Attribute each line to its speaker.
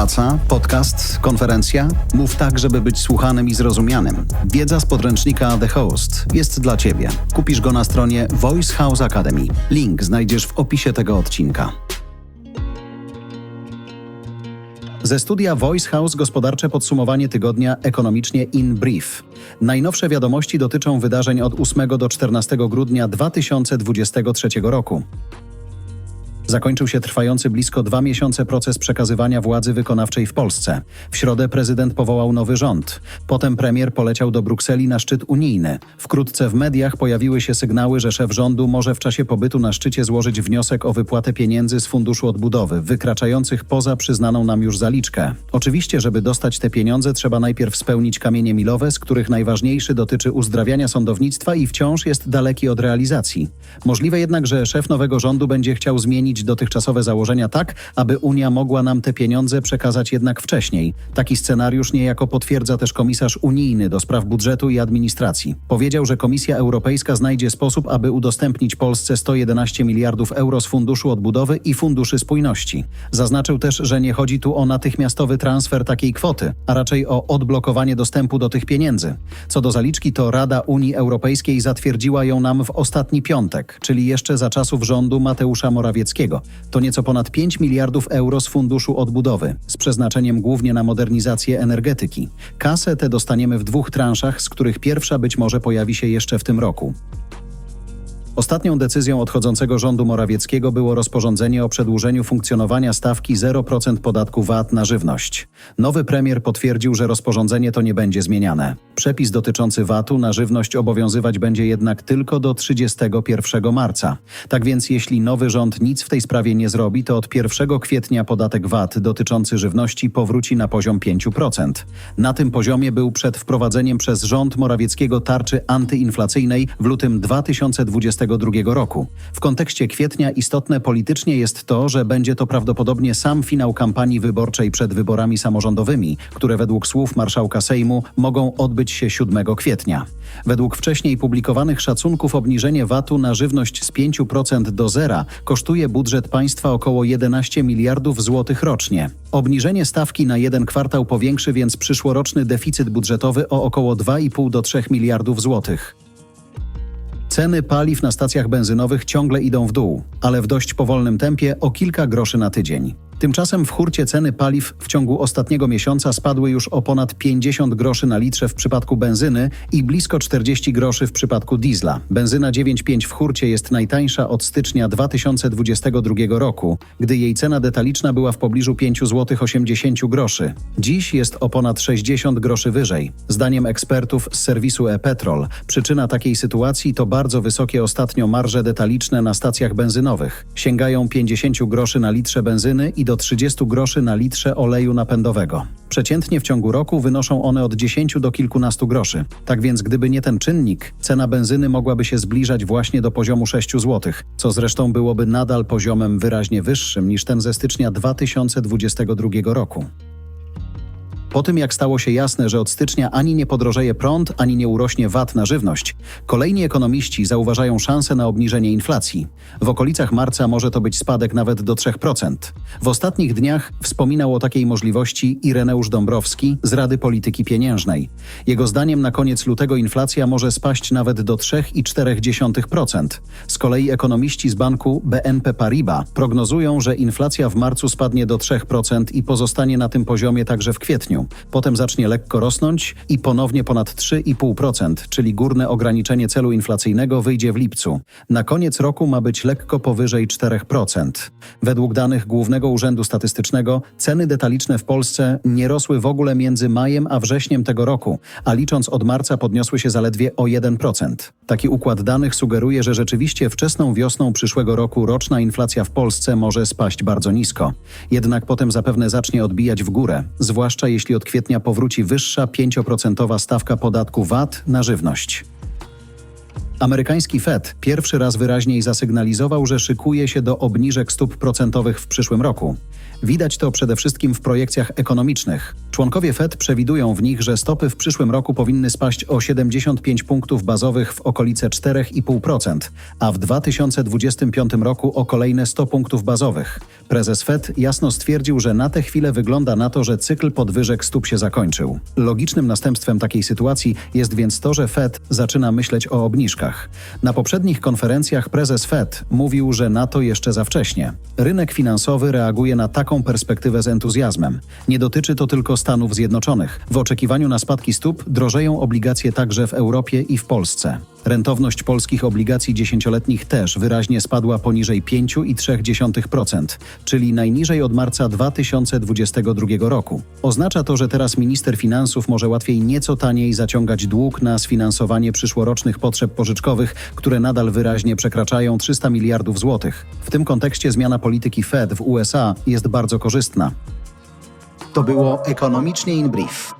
Speaker 1: Praca, podcast, konferencja? Mów tak, żeby być słuchanym i zrozumianym. Wiedza z podręcznika The Host jest dla Ciebie. Kupisz go na stronie Voice House Academy. Link znajdziesz w opisie tego odcinka. Ze studia Voice House gospodarcze podsumowanie tygodnia ekonomicznie in brief. Najnowsze wiadomości dotyczą wydarzeń od 8 do 14 grudnia 2023 roku. Zakończył się trwający blisko dwa miesiące proces przekazywania władzy wykonawczej w Polsce. W środę prezydent powołał nowy rząd. Potem premier poleciał do Brukseli na szczyt unijny. Wkrótce w mediach pojawiły się sygnały, że szef rządu może w czasie pobytu na szczycie złożyć wniosek o wypłatę pieniędzy z Funduszu Odbudowy, wykraczających poza przyznaną nam już zaliczkę. Oczywiście, żeby dostać te pieniądze, trzeba najpierw spełnić kamienie milowe, z których najważniejszy dotyczy uzdrawiania sądownictwa i wciąż jest daleki od realizacji. Możliwe jednak, że szef nowego rządu będzie chciał zmienić dotychczasowe założenia tak, aby Unia mogła nam te pieniądze przekazać jednak wcześniej. Taki scenariusz niejako potwierdza też komisarz unijny do spraw budżetu i administracji. Powiedział, że Komisja Europejska znajdzie sposób, aby udostępnić Polsce 111 miliardów euro z Funduszu Odbudowy i Funduszy Spójności. Zaznaczył też, że nie chodzi tu o natychmiastowy transfer takiej kwoty, a raczej o odblokowanie dostępu do tych pieniędzy. Co do zaliczki, to Rada Unii Europejskiej zatwierdziła ją nam w ostatni piątek, czyli jeszcze za czasów rządu Mateusza Morawieckiego. To nieco ponad 5 miliardów euro z Funduszu Odbudowy, z przeznaczeniem głównie na modernizację energetyki. Kasę tę dostaniemy w dwóch transzach, z których pierwsza być może pojawi się jeszcze w tym roku. Ostatnią decyzją odchodzącego rządu Morawieckiego było rozporządzenie o przedłużeniu funkcjonowania stawki 0% podatku VAT na żywność. Nowy premier potwierdził, że rozporządzenie to nie będzie zmieniane. Przepis dotyczący VAT-u na żywność obowiązywać będzie jednak tylko do 31 marca. Tak więc jeśli nowy rząd nic w tej sprawie nie zrobi, to od 1 kwietnia podatek VAT dotyczący żywności powróci na poziom 5%. Na tym poziomie był przed wprowadzeniem przez rząd Morawieckiego tarczy antyinflacyjnej w lutym 2022 roku. W kontekście kwietnia istotne politycznie jest to, że będzie to prawdopodobnie sam finał kampanii wyborczej przed wyborami samorządowymi, które według słów marszałka Sejmu mogą odbyć się 7 kwietnia. Według wcześniej publikowanych szacunków obniżenie VAT-u na żywność z 5% do zera kosztuje budżet państwa około 11 miliardów złotych rocznie. Obniżenie stawki na jeden kwartał powiększy więc przyszłoroczny deficyt budżetowy o około 2,5 do 3 miliardów złotych. Ceny paliw na stacjach benzynowych ciągle idą w dół, ale w dość powolnym tempie o kilka groszy na tydzień. Tymczasem w hurcie ceny paliw w ciągu ostatniego miesiąca spadły już o ponad 50 groszy na litrze w przypadku benzyny i blisko 40 groszy w przypadku diesla. Benzyna 9,5 w hurcie jest najtańsza od stycznia 2022 roku, gdy jej cena detaliczna była w pobliżu 5 zł 80 groszy. Dziś jest o ponad 60 groszy wyżej. Zdaniem ekspertów z serwisu e-Petrol, przyczyna takiej sytuacji to bardzo wysokie ostatnio marże detaliczne na stacjach benzynowych. Sięgają 50 groszy na litrze benzyny i do 30 groszy na litrze oleju napędowego. Przeciętnie w ciągu roku wynoszą one od 10 do kilkunastu groszy. Tak więc gdyby nie ten czynnik, cena benzyny mogłaby się zbliżać właśnie do poziomu 6 zł, co zresztą byłoby nadal poziomem wyraźnie wyższym niż ten ze stycznia 2022 roku. Po tym, jak stało się jasne, że od stycznia ani nie podrożeje prąd, ani nie urośnie VAT na żywność, kolejni ekonomiści zauważają szansę na obniżenie inflacji. W okolicach marca może to być spadek nawet do 3%. W ostatnich dniach wspominał o takiej możliwości Ireneusz Dąbrowski z Rady Polityki Pieniężnej. Jego zdaniem na koniec lutego inflacja może spaść nawet do 3,4%. Z kolei ekonomiści z banku BNP Paribas prognozują, że inflacja w marcu spadnie do 3% i pozostanie na tym poziomie także w kwietniu. Potem zacznie lekko rosnąć i ponownie ponad 3,5%, czyli górne ograniczenie celu inflacyjnego wyjdzie w lipcu. Na koniec roku ma być lekko powyżej 4%. Według danych Głównego Urzędu Statystycznego ceny detaliczne w Polsce nie rosły w ogóle między majem a wrześniem tego roku, a licząc od marca podniosły się zaledwie o 1%. Taki układ danych sugeruje, że rzeczywiście wczesną wiosną przyszłego roku roczna inflacja w Polsce może spaść bardzo nisko. Jednak potem zapewne zacznie odbijać w górę, zwłaszcza jeśli od kwietnia powróci wyższa 5% stawka podatku VAT na żywność. Amerykański Fed pierwszy raz wyraźniej zasygnalizował, że szykuje się do obniżek stóp procentowych w przyszłym roku. Widać to przede wszystkim w projekcjach ekonomicznych. Członkowie Fed przewidują w nich, że stopy w przyszłym roku powinny spaść o 75 punktów bazowych w okolice 4,5%, a w 2025 roku o kolejne 100 punktów bazowych. Prezes Fed jasno stwierdził, że na tę chwilę wygląda na to, że cykl podwyżek stóp się zakończył. Logicznym następstwem takiej sytuacji jest więc to, że Fed zaczyna myśleć o obniżkach. Na poprzednich konferencjach prezes Fed mówił, że na to jeszcze za wcześnie. Rynek finansowy reaguje na taką perspektywę z entuzjazmem. Nie dotyczy to tylko Stanów Zjednoczonych. W oczekiwaniu na spadki stóp drożeją obligacje także w Europie i w Polsce. Rentowność polskich obligacji dziesięcioletnich też wyraźnie spadła poniżej 5,3%, czyli najniżej od marca 2022 roku. Oznacza to, że teraz minister finansów może łatwiej nieco taniej zaciągać dług na sfinansowanie przyszłorocznych potrzeb pożyczkowych, które nadal wyraźnie przekraczają 300 miliardów złotych. W tym kontekście zmiana polityki Fed w USA jest bardzo korzystna. To było ekonomicznie in brief.